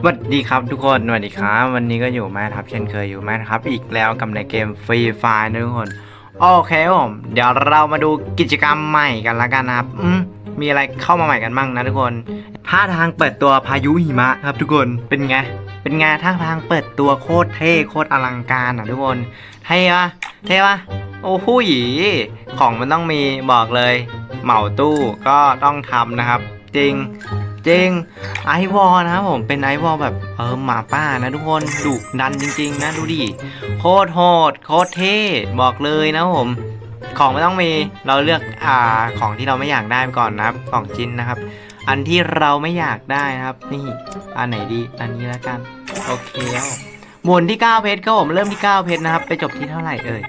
สวัสดีครับทุกคนสวัสดีครับ วันนี้ก็อยู่แม่ทับ เช่นเคยอยู่แม่ทับ อีกแล้วกับในเกมฟรีไฟนะทุกคน โอเคครับผมเดี๋ยวเรามาดูกิจกรรมใหม่กันละกันนะครับอืมมีอะไรเข้ามาใหม่กันบ้างนะทุกคนท่าทางเปิดตัวพายุหิมะครับทุกคนเป็นไงเป็นไงท่าทางเปิดตัวโคตรเท่โคตรอลังการอะทุกคนเท่ปะเท่ปะโอ้โหยของมันต้องมีบอกเลย เหมาตู้ก็ต้องทำนะครับ จริง จริงไอวอลนะครับผมเป็นไอวอลแบบเออหมาป้านะทุกคนดุดันจริง ๆ นะดูดิโคตรโหดโคตรเท่บอกเลยนะผม ของไม่ต้องมีเราเลือกอ่าของที่เราไม่อยากได้ก่อนนะครับของชิ้นนะครับ อันที่เราไม่อยากได้นะครับนี่อันไหนดีอันนี้แล้วกันโอเคแล้วหมุนที่ 9 เพชรครับผมเริ่มที่ 9 เพชรนะครับ ไปจบที่เท่าไหร่เอ่ย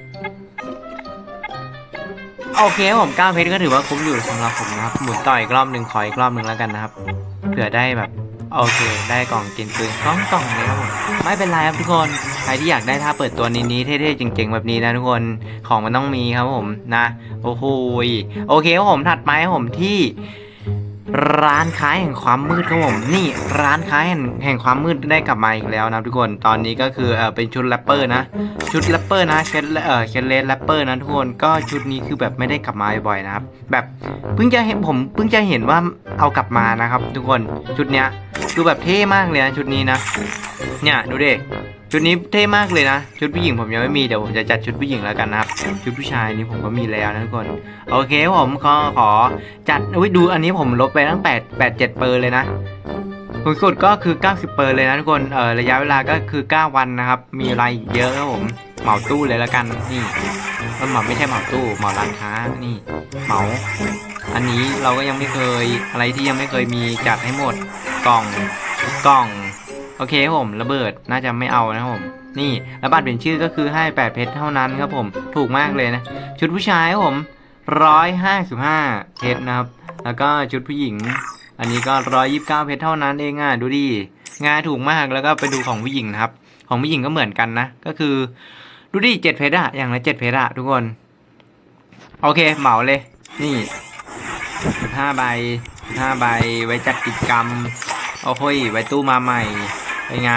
โอเคครับผม 9 เพชรก็ถือว่าคุ้มอยู่สำหรับผมนะครับ หมุนต่ออีกรอบหนึ่งขออีกรอบหนึ่งแล้วกันนะครับ ผื่อได้แบบโอเค ได้กล่องกินปืนกล่องกล่องเลยครับผมไม่เป็นไรครับทุกคนใครที่อยากได้ท่าเปิดตัวนี้นี้เท่ๆจริงๆแบบนี้นะทุกคนของมันต้องมีครับผมนะโอ้โหโอเคครับผมถัดไปครับผมที่ร้านค้าแห่งความมืดครับผมนี่ร้านค้าแห่งแห่งความมืดได้กลับมาอีกแล้วนะทุกคนตอนนี้ก็คือเออเป็นชุดแรปเปอร์นะชุดแรปเปอร์นะเคสเออเคสเลสแรปเปอร์นะทุกคนก็ชุดนี้คือแบบไม่ได้กลับมาบ่อยนะครับแบบเพิ่งจะเห็นผมเพิ่งจะเห็นว่า เอากลับมานะครับ ทุกคนชุดเนี้ยคือแบบเท่มากเลยนะชุดนี้นะ เนี่ยดูดิชุดนี้เท่มากเลยนะ ชุดผู้หญิงผมยังไม่มีเดี๋ยวผมจะจัดชุดผู้หญิงแล้วกันนะครับชุดผู้ชายนี่ผมก็มีแล้วนะทุกคนโอเคผมขอขอจัดอุ้ยดูอันนี้ผมลบไปตั้ง8 8 7เปอร์เลยนะสูงสุดก็คือ 90เปอร์เลยนะทุกคนเออระยะเวลาก็คือ 9 วันนะครับ มีอะไรอีกเยอะครับผมเหมาตู้เลยแล้วกันนี่เออเหมาไม่ใช่เหมาตู้เหมาร้านค้านี่เหมา อันนี้เราก็ยังไม่เคยอะไรที่ยังไม่เคยมีจัดให้หมดกล่องกล่อง โอเคผมระเบิดน่าจะไม่เอานะผมนี่แล้วบัตรเป็นชื่อก็คือให้8เพชรเท่านั้นครับผมถูกมากเลยนะ ชุดผู้ชายครับผมร้อยห้าสิบห้าเพชรนะครับ แล้วก็ชุดผู้หญิง อันนี้ก็ร้อยยิบเก้าเพชรเท่านั้นเองอะดูดิงานถูกมากแล้วก็ไปดูของผู้หญิงนะครับ ของผู้หญิงก็เหมือนกันนะ ก็คือ ดูดิเจ็ดเพชรอะอย่างละเจ็ดเพชรอะทุกคน โอเคเหมาเลย นี่ ห้าใบห้าใบไว้จัดกิจกรรม โอ้โหยไว้ตู้มาใหม่เป็นไง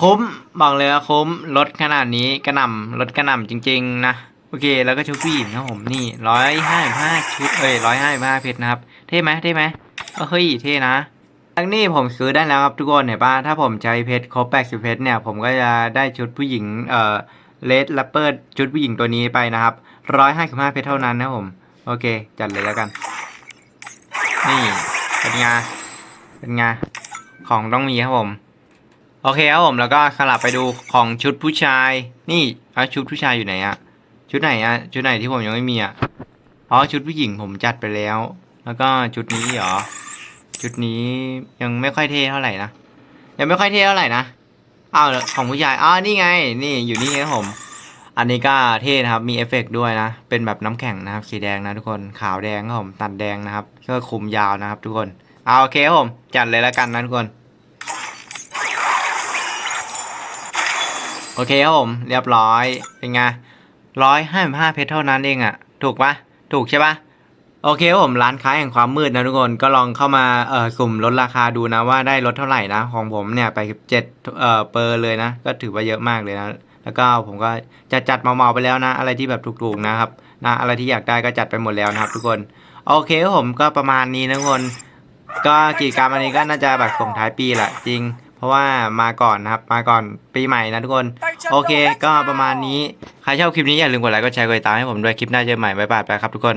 คุ้มบอกเลยว่าคุ้มลดขนาดนี้กระหน่ำลดกระหน่ำจริง ๆ นะ โอเค แล้วก็ชุดผู้หญิงครับผมนี่ร้อยห้าห้าชุดเอ้ยร้อยห้าห้าเพชรนะครับ เท่ไหมเท่ไหมเฮ้ยเท่นะทั้งนี้ผมซื้อได้แล้วครับทุกคนเห็นปะถ้าผมใช้เพชรครบ80เพชรเนี่ย ผมก็จะได้ชุดผู้หญิงเอ่อเลดแรปเปอร์ชุดผู้หญิงตัวนี้ไปนะครับร้อยห้าสิบห้าเพชรเท่านั้นนะครับผม โอเค จัดเลยแล้วกัน นี่เป็นไงเป็นไงของต้องมีครับผม โอเคครับผมแล้วก็สลับไปดูของชุดผู้ชาย นี่เอาชุดผู้ชายอยู่ไหนอะชุดไหนอะชุดไหนที่ผมยังไม่มีอะอ๋อชุดผู้หญิงผมจัดไปแล้ว แล้วก็ชุดนี้เหรอชุดนี้ยังไม่ค่อยเท่เท่าไหร่นะยังไม่ค่อยเท่เท่าไหร่นะอ้าวของผู้ชายอ้านี่ไง นี่อยู่นี่ครับผม อันนี้ก็เท่นะครับ มีเอฟเฟกต์ด้วยนะ เป็นแบบน้ำแข็งนะครับ สีแดงนะทุกคน ขาวแดงครับผม ตัดแดงนะครับ ก็คุมยาวนะครับทุกคน เอาโอเคครับผม จัดเลยแล้วกันนะทุกคน โอเคครับผม เรียบร้อย เป็นไงร้อยห้าสิบห้าเพชรเท่านั้นเองอะถูกปะถูกใช่ปะโอเคครับผมร้านค้าแห่งความมืดนะทุกคนก็ลองเข้ามาเอ่อกลุ่มลดราคาดูนะว่าได้ลดเท่าไหร่นะ ของผมเนี่ยไปเจ็ดเอ่อเปอร์เลยนะ ก็ถือว่าเยอะมากเลยนะ แล้วก็ผมก็จะจัดเมาๆไปแล้วนะ อะไรที่แบบถูกๆนะครับนะอะไรที่อยากได้ก็จัดไปหมดแล้วนะครับ ทุกคนโอเคครับผมก็ประมาณนี้นะทุกคน ก็กิจกรรมอันนี้ก็น่าจะแบบส่งท้ายปีแหละจริง เพราะว่ามาก่อนนะครับมาก่อนปีใหม่นะทุกคน โอเค ก็ประมาณนี้ ใครชอบคลิปนี้อย่าลืมกดไลค์กดแชร์กดติดตามให้ผมด้วยคลิปหน้าเจอใหม่บ๊ายบายไปครับทุกคน